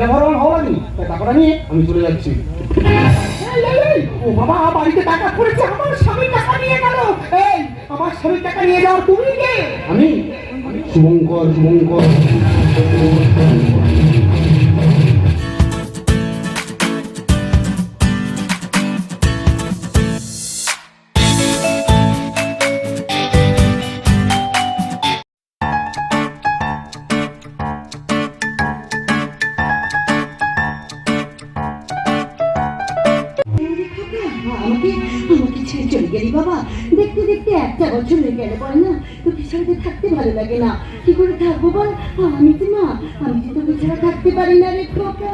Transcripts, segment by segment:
ব্যবহার আমার ভালো লাগেনি তাই টাকাটা নিয়ে আমি চলে যাচ্ছি। ও বাবা, বাড়িতে টাকা পড়েছে, আমার স্বামীর টাকা নিয়ে গেল। এই, আমার স্বামী টাকা নিয়ে যাও তুমি কে? আমি শুভঙ্কর শুভঙ্কর। একটা বছর হয়ে গেলে বল না? তোকে ছাড়া থাকতে ভালো লাগে না। কি করে থাকব বল? আমি তো না, আমি যে তোকে ছাড়া থাকতে পারি না রে খোকা।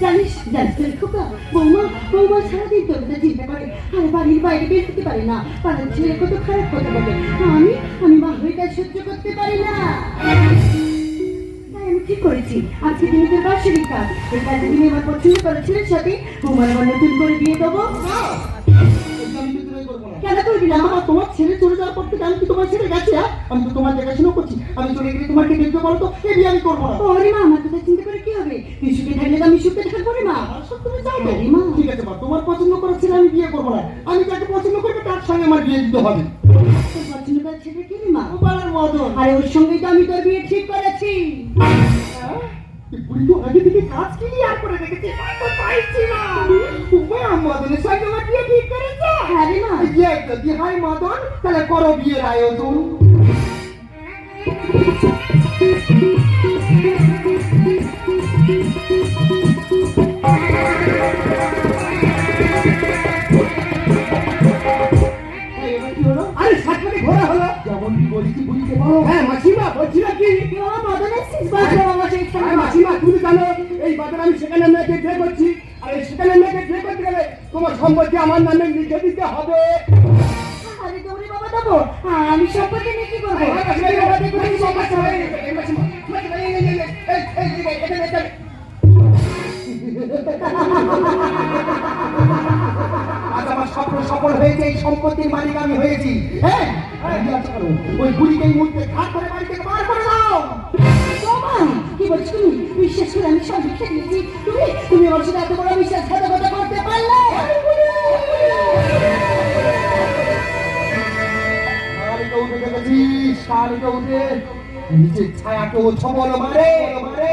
জানিস জানিস তো রে খোকা, বৌমা বৌমা সারাদিন তোর কথা চিন্তা করে। আর বাড়ির বাইরে বের হতে পারে না। পাড়ার ছেলে কত খারাপ কথা বলে। আমি আমি মা হয়ে তা সহ্য করতে পারি না। করেছি। আজকে দিনে তোর বার্ষিক কাজ এই কাজে দিনে আমার পছন্দ করা ছেলের সাথে আমার নতুন করে বিয়ে দেবো। তো কেন আমার তোমার ছেলে চলে যাওয়ার পর থেকে আমি কি তোমার ছেলে গেছে হ্যাঁ? আমি তো তোমার দেখাশোনা করছি আমি চলে গেলে তোমার কে বলো তো? বিয়ে আমি করব না। ওরে মা আমার কথা চিন্তা করে কি হবে? তুই সুখে থাকলে তো আমি সুখে থাকব রে মা? সব তুমি চাও হ্যাঁ রে মা। ঠিক আছে মা তোমার পছন্দ করা ছেলে আমি বিয়ে করব না। আমি যাকে পছন্দ করব তার সঙ্গে আমার বিয়ে দিতে হবে। পছন্দ করা ছেলে কি মা? গোপালের মদন। আরে ওর সঙ্গেই তো আমি তোর বিয়ে ঠিক করেছি। এই তো আগে থেকে কাজ ক্লিয়ার করে রেখেছে তাই তো পাইছি না। উমা মদনের সঙ্গে আমার বিয়ে ঠিক করেছে? হ্যাঁ রে মা। বিয়ে যদি হয় মদন তাহলে করো বিয়ের আয়োজন? আরে সাতটাতে ঘোরা হলো। যেমন কি বলেছি বলো হ্যাঁ মাসিমা বলছি না কি? বাবা মদন আরে মাসিমা তুমি জানো এই বাজারে আমি সেখানে মেয়েকে বিয়ে করছি আর এই সেখানে মেয়েকে বিয়ে করতে গেলে তোমার সম্পত্তি আমার নামে লিখে দিতে হবে আরে তোরে বাবা দেবো আমি সম্পত্তি নিয়ে কি করব আজ আমার স্বপ্ন সফল হয়েছে এই সম্পত্তির মালিক আমি হয়েছি হ্যাঁ ওই বুড়িকে এই মুহূর্তে ঘাট করে বিশ্বাস করে আমি সব লিখে দিয়েছি তুমি তুমি আমার সাথে এত বড় বিশ্বাসঘাতকতা করতে পারলে? নিজের ছায়াকেও ছবল মারে। মারে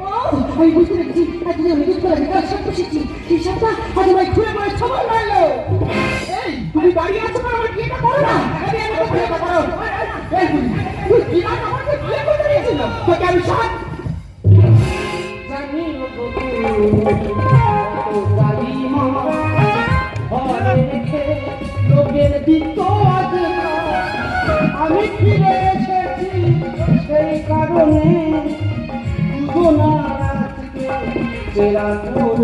ও, আমি বুঝতে পেরেছি। এতদিন আমি দুধ করে কাজ সব বসেছি সেই সবটা আজ আমায় ঘুরে পড়ে সবার মারলো। এই তুমি দাঁড়িয়ে আছো কেন আমার বিয়েটা করো না। আমি বিয়েটা করো। এই বিয়ে তোকে আমি সব জানি লোকের আজনা। আমি ফিরে এসেছি সেই কারণে। দুজনা রাতকে সেরা করব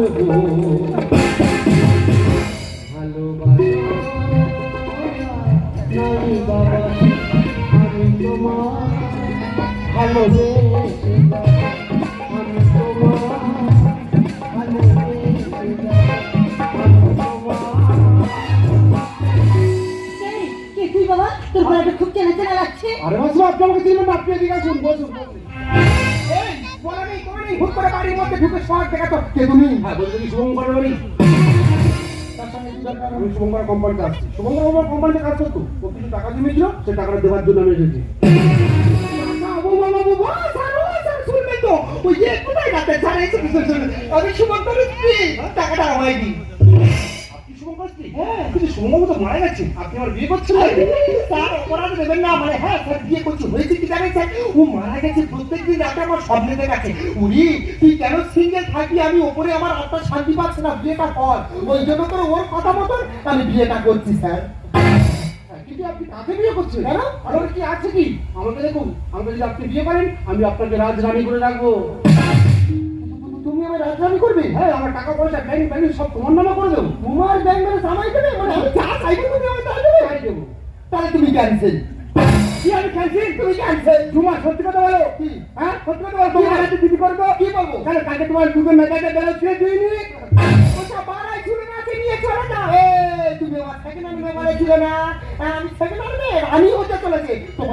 আরে মাসিমা আপনি আমাকে চিনবেন না আপনি এদিকে আসুন বসুন এই করে বাড়ির মধ্যে ঢুকে শর্ট দেখাতো কে তুমি হ্যাঁ বলতে কি শুভঙ্কর বাড়ি আমি শুভঙ্কর কোম্পানিতে আসছি শুভঙ্কর কোম্পানিতে কাজ করতো ও কিছু টাকা জমিয়েছিল সে টাকাটা দেওয়ার জন্য আমি এসেছি আমি হ্যাঁ বিয়ে হয়েছে কি মারা গেছে স্বপ্নে তুই কেন আমি ওপরে আমার আত্মা শান্তি পাচ্ছে না বিয়েটা কর ওই জন্য করে ওর কথা মতন আমি বিয়েটা করছি, স্যার। কিন্তু আপনি কাকে বিয়ে করছেন? কেন? আমার কি আছে কি? আমাকে দেখুন আমাকে যদি আপনি বিয়ে করেন আমি আপনাকে রাজরানী করে রাখব। তুমি আমার রাজধানী করবে? হ্যাঁ আমার টাকা পয়সা ব্যাংক ব্যাংক সব তোমার নামে করে দেবো। তোমার ব্যাংক মানে জামাই দেবে? মানে আমি যা চাইব তুমি আমার দেবে? তাই দেবো। তাহলে তুমি ক্যান্সেল কি আমি ক্যান্সেল তুমি ক্যান্সেল তোমার সত্যি কথা বলো। কি? হ্যাঁ সত্যি কথা বলো। তোমার দিদি করব? কি বলব কেন কালকে তোমার দুটো মেকাকে বেলা ছেড়ে দিইনি ওটা বাড়াই চলে না নিয়ে চলে না এ তুমি আমার হ্যান্ড না আমি সেকেন্ড হ্যান্ড মেয়ে আমি হতে চলেছে তোমার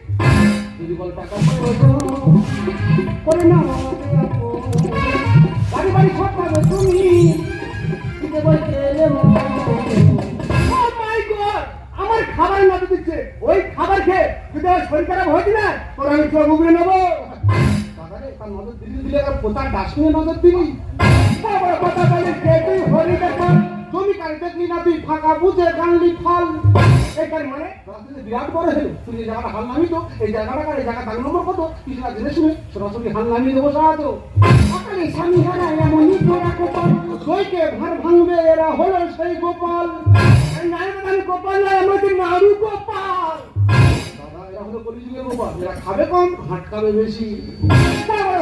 না! আমার খাবার নজর দিচ্ছে ওই খাবার খেয়ে যদি আমার শরীর খারাপ হয়েছে না তোর আমি চোখ উগড়ে নেব। নজর দিলি দিলে পোতার ডাস্টবিনে নজর দিবি। কথা বলে তুই না তুই ফাঁকা বুঝে গানলি ফল। এইটার মানে বিরাট বড় হলো। তুই এই জায়গাটা হাল নামি তো এই জায়গাটা কার? এই জায়গা দাগ নম্বর কত? কিছু না জেনে শুনে সরাসরি হাল নামিয়ে দেবো সাহায্য সকালে স্বামী হারা এমনই তোরা কোপাল দইকে ভার ভাঙবে এরা হলো সেই গোপাল। এই নারী গোপাল আমাদের নাড়ু গোপাল। খাবে কম হাটকাবে বেশি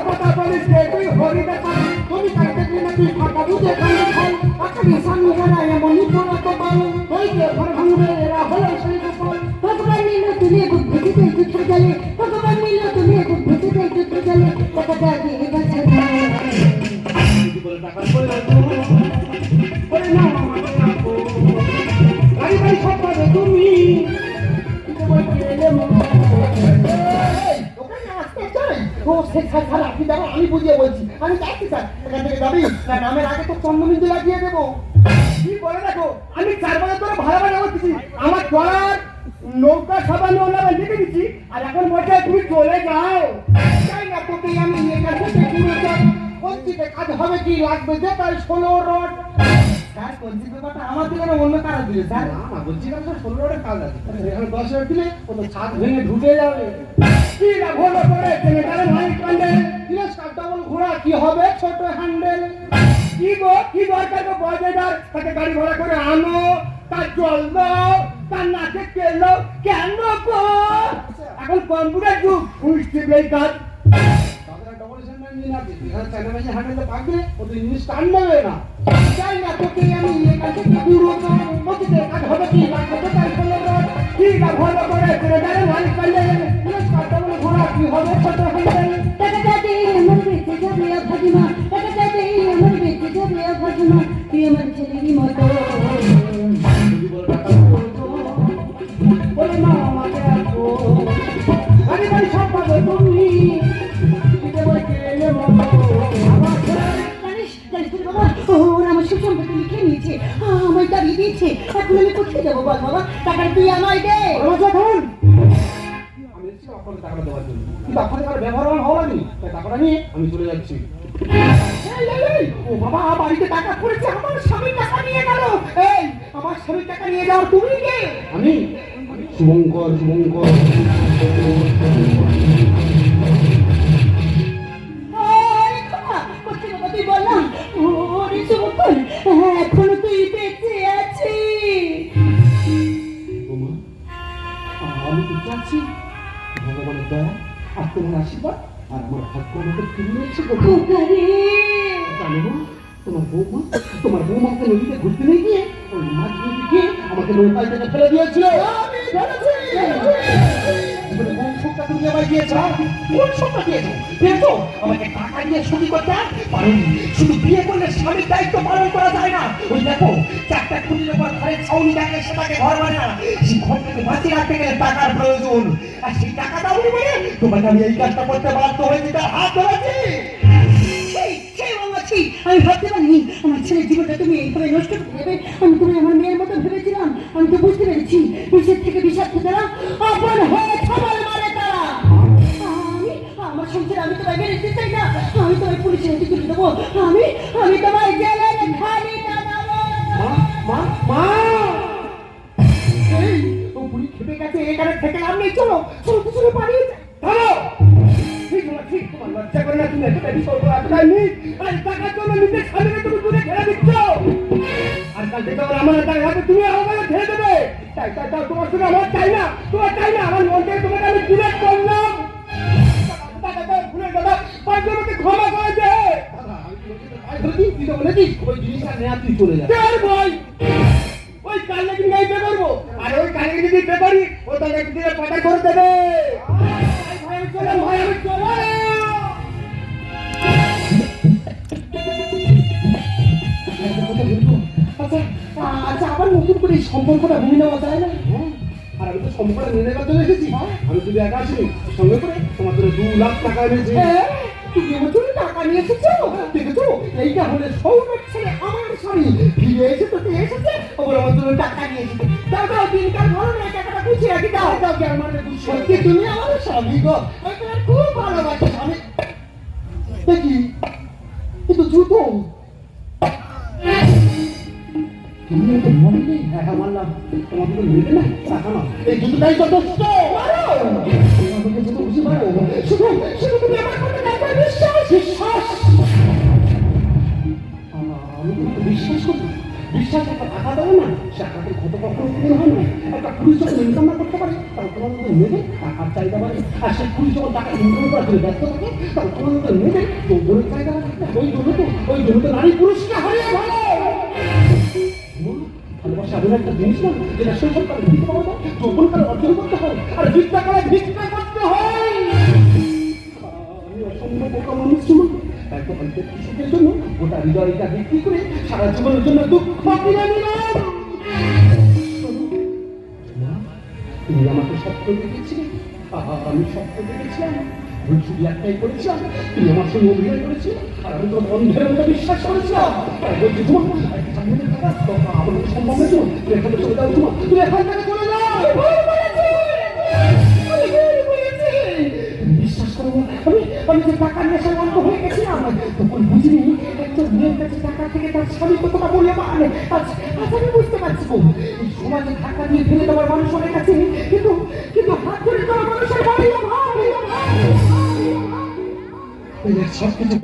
কথা বলিস যে তুই হরি ব্যাপার তুমি কাটতে দিন না তুই ফাঁকা বুঝে কানে খাই সকালে স্বামী হারা এমনই তোরা কোপাল দইকে ভার ভাঙবে এরা হলো সেই গোপাল ভগবান নিল তুমি বুদ্ধি যুদ্ধ নিল তুমি যুদ্ধ দিয়ে গেছে টাকার করে না ও, সে ছাড়, ছাড়, আপনি দাঁড়াও, আমি বুঝিয়ে বলছি। আমি যাচ্ছি স্যার এখান থেকে যাবি? না নামের আগে তো দেবো। কি বলে দেখো আমি চার বছর ধরে ভাড়া ভাড়া আমার চলার নৌকা সাবানো নামে লিখে দিচ্ছি আর এখন বলছে তুমি চলে যাও। তোকে আমি পুরো যাই কাজ হবে কি লাগবে? যে তাই ষোলো রড। স্যার কঞ্চি ব্যাপারটা আমার দিকে অন্য কাজ দিলে স্যার? না না স্যার ষোলো কাজ আছে। এখানে দশ রড দিলে ও তো ছাদ ভেঙে ঢুকে যাবে। কি না ভালো করে ছেলেটারে মাইক কান্ডে তিরস্কার ডবল ঘোড়া কি হবে ছোট হ্যান্ডেল? কি গো কি দরকার গো বজেদার তাকে গাড়ি ভাড়া করে আনো তার জল দাও তার নাকে তেল দাও কেন গো? এখন কম্পিউটার যুগ কাজ হবে কি লাগবে তো তাই আমি চলে যাচ্ছি ও বাবা বাড়িতে টাকা পড়েছে আমার টাকা নিয়ে আমার স্বামী টাকা নিয়ে যাওয়ার তুমি আমি শুভঙ্কর শুভঙ্কর এখনও তোমার আশীর্বাদ আর আমার ভাগ্য আমাকে নিয়েছে জানো তোমার বৌমা তোমার বৌমাকে নদীতে ঘুরতে নিয়ে গিয়ে ওই মাছ নদীকে আমাকে নৌকায় থেকে ফেলে দিয়েছিল। টাকা দিয়ে শুধু মানে আর সেই টাকা দাও বলে তোমাকে আমি করতে বাধ্য হয়েছি, তার হাত ধরেছি। আমি ভাবতে পারিনি। আমার ছেলের জীবনটা তুমি এইভাবে নষ্ট করে দেবে। আমি আমি আমি তোমায় জেলে খালি মা মা মা! এই ও বুড়ি খেপে গেছে এখানে থেকে লাভ নেই চলো চলো পিছনে পালিয়ে ধরো ঠিক তোমার ঠিক তোমার লজ্জা করে না তুমি আর টাকার জন্য নিজের স্বামীকে তুমি দূরে খেলা দিচ্ছ। আর কাল থেকে আমার আমার টাকা তুমি ছেড়ে দেবে। তাই তাই তাই তোমার সঙ্গে আমার চাই না তোমার চাই না আমার মনকে তোমাকে আমি ডিলেট তুই তো বলেছিস ওই জিনিসটা নেয়া তুই চলে যা। তোর ভাই ওই কাল নাকি গাই পে করব। আর ওই কালে যদি করি ও তো একদিন দিনে পাতা করে দেবে। ভাই চলে ভাই আমি চলে আচ্ছা আবার নতুন করে এই সম্পর্কটা ভেঙে নেওয়া যায় না? হ্যাঁ আর আমি তো সম্পর্কটা মেনে নেবার জন্য এসেছি। আমি শুধু একা আসিনি সঙ্গে করে তোমার জন্য দু লাখ টাকা এনেছি। হ্যাঁ, তুমি আমার টাকা নিয়ে এসেছ দেখেছ এইটা হলে সৌরভ ছেলে আমার স্বামী। ফিরে এসে তো তুই এসেছে ওগুলো আমার জন্য টাকা নিয়ে এসেছে। দাও দাও দিনকাল ভালো নয় টাকাটা গুছিয়ে রাখি দাও দাও কি আমার সত্যি তুমি আমার স্বামী গো। আমি তোমার খুব ভালোবাসি আমি দেখি কিন্তু জুতো। তুমি তো মনে নেই? হ্যাঁ হ্যাঁ মানলাম। তোমার তো মেরে না টাকা না। এই জুতোটাই যথেষ্ট শুধু শুধু তুমি আমার বিশ্বাস একটা টাকা দেবে না, সে টাকাতে কত কখনো পূরণ হয় না। একটা পুলিশ যখন ইনকাম না করতে পারে তখন তোমার মধ্যে নেবে, টাকার চাহিদা বাড়ে। আর সেই পুলিশ যখন টাকা ইনকাম করার জন্য ব্যস্ত থাকে তখন তোমার মধ্যে নেবে যৌবনের চাহিদা ওই জন্য তো, ওই জন্য তো নারী পুরুষকে হারিয়ে ভালো ভালোবাসা এমন একটা জিনিস না, যেটা শৈশবকালে দিতে পারো না যৌবনকালে অর্জন করতে হয়। আর বিদ্যাকালে ভিক্ষা করতে হয়। আমি অসম্ভব মানুষ অল্প একটু সুখের জন্য গোটা হৃদয়টা বিক্রি করে সারা জীবনের জন্য দুঃখ তুমি আমাকে স্বপ্ন দেখেছিলে। আমি স্বপ্ন দেখেছিলাম। ভুল শুধু একটাই করেছিলাম। তুমি আমার সঙ্গে অভিনয় করেছিলে। আর আমি তোমার অন্ধের মতো বিশ্বাস করেছিলাম। তাই বলছি তোমার সামনে সম্ভব নয় তুমি এখান তুমি তখন বুঝিনি একটা মেয়ের কাছে টাকা থেকে তার স্বামী কতটা বলে মানে আজ আমি বুঝতে পারছি গো। এই সমাজে টাকা দিয়ে ফেলে দেওয়ার মানুষ অনেক আছে, কিন্তু কিন্তু হাত ধরে দেওয়ার মানুষের বাড়ি সব কিছু